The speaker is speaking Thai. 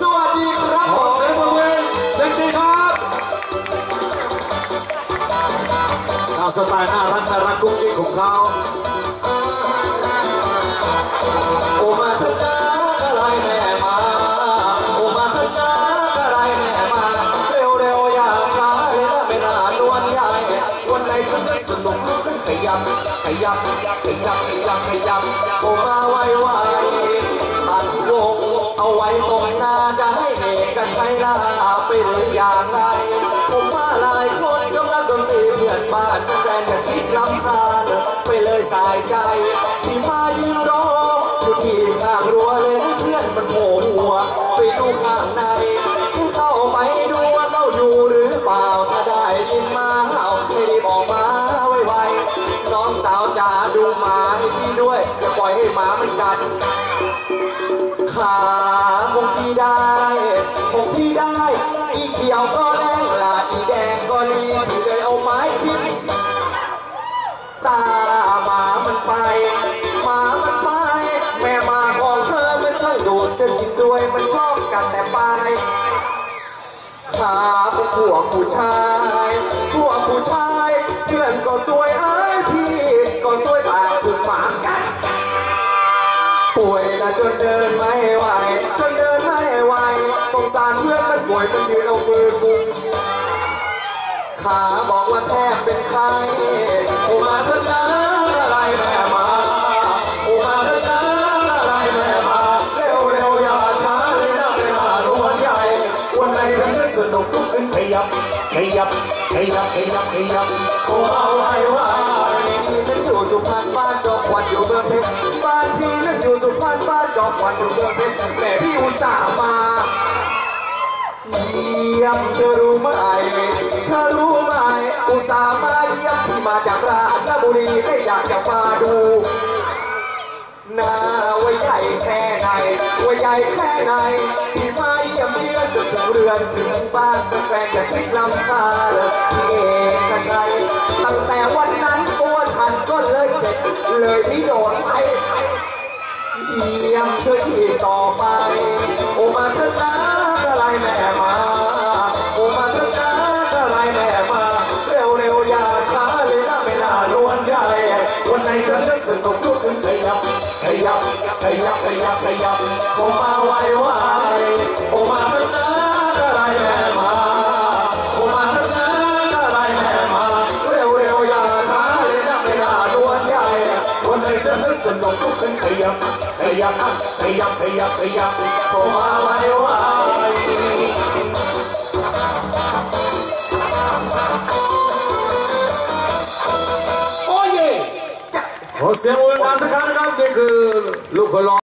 สวัสดีครับผมเสียงปรบมือเต็มที่ครับตาสไตล์น่ารักน่ารักกุ๊กกิ๊กของเขาโอมาเถอะนะอะไรแม่มาโอมาเถอะนะอะไรแม่มา เร็วเร็วๆอย่าช้าเลยนะไม่นานวันใหญ่วันไหนฉันได้สนุกลุกขึ้นขยับขยับขยับขยับขยับโอมาไวไว ลาไปเลยอย่างไร ผมมาหลายคนกำลังดนตรีเพื่อนบ้านแฟนอย่าคิดลำคาญไปเลยสายใจ ที่มายืนรออยู่ที่ข้างรั้วเลยให้เพื่อนมันโผล่หัว ไปดูข้างในที่เข้าไปดูว่าเขาอยู่หรือเปล่าถ้าได้ยินมาเอาให้รีบออกมาไวๆน้องสาวจ๋าดูหมาให้พี่ด้วยอย่าปล่อยให้หมามันกัดขาคงพี่ได้ รวยมันชอบกันแต่ปลายขาของพวกผู้ชายพวกผู้ชาย เพื่อนก็สวยไอ้ายพี่ ก็สวยต่างถูกหมากัดป่วยนะจนเดินไม่ไหว จนเดินไม่ไหว สงสารเพื่อนมันป่วยมันยืนเอามือกุมขาบอกว่าแทบเป็นใครโอมาเถอะนะ สนุกลุกขึ้นขยับ ขยับ ขยับ ขยับ ขยับโอ้เอาไว้ไว้พี่นั้นอยู่สุพรรณบ้านจอกควันอยู่เมืองเพชรบ้านพี่นั้นอยู่สุพรรณบ้านจอกควันอยู่เมืองเพชรแม่พี่อุตส่าห์มาเยี่ยมเธอรู้ไหมเธอรู้ไหมอุตส่าห์มาเยี่ยมที่มาจากราชบุรีได้อยากจะมาดูหน้าว่าใหญ่แค่ไหนว่าใหญ่แค่ไหน จนถึงเรือนถึงบ้านแฟนอย่าคิดลำคาญพี่เอกชัยตั้งแต่วันนั้นตัวฉันก็เลยเจ็บเลยพี่โดนไปเยี่ยมเธอที่ต่อไป โอมาเถอะนะอะไรแม่มา โอมาเถอะนะอะไรแม่มา เร็วเร็วอย่าช้าเลยนะไม่น่าลวนใหญ่วันไหนฉันจะสนุกลุกขึ้นขยับขยับขยับขยับขยับโอมาไวไวโวันไหนฉันจะสนุกลุกขึ้นขยับขยับขยับขยับขยับโอมาไวไวโอ้ยขอเสียงปรบมือดังๆนะครับนี่คือลูกคนรอ